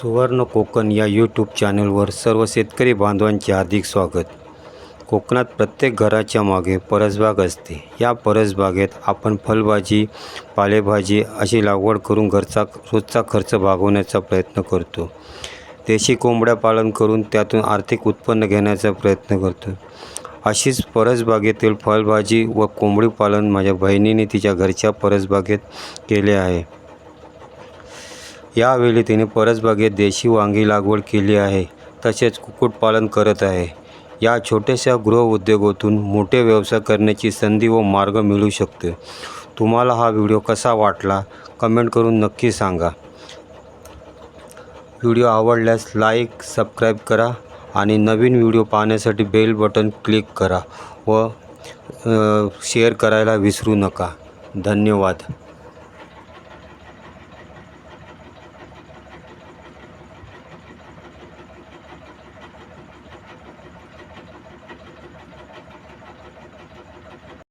सुवर्ण कोकण या यूट्यूब चॅनलवर सर्व शेतकरी बांधवांचे हार्दिक स्वागत. कोकणात प्रत्येक घराच्या मागे परसबाग असते. या परसबागेत आपण फळभाजी पालेभाजी अशी लागवड करून घरचा रोजचा खर्च भागवण्याचा प्रयत्न करतो. देशी कोंबड्या पालन करून त्यातून आर्थिक उत्पन्न घेण्याचा प्रयत्न करतो. अशीच परसबागेतील फळभाजी व कोंबडी पालन माझ्या बहिणीने तिच्या घरच्या परसबागेत केले आहे. यावेळी तिने परसबागेत देशी वांगी लागवड केली आहे तसेच कुक्कुटपालन करत आहे. या छोट्याशा गृहउद्योगातून मोठे व्यवसाय करण्याची संधी व मार्ग मिळू शकते. तुम्हाला हा व्हिडिओ कसा वाटला कमेंट करून नक्की सांगा. व्हिडिओ आवडल्यास लाईक सबस्क्राईब करा आणि नवीन व्हिडिओ पाहण्यासाठी बेल बटन क्लिक करा व शेअर करायला विसरू नका. धन्यवाद.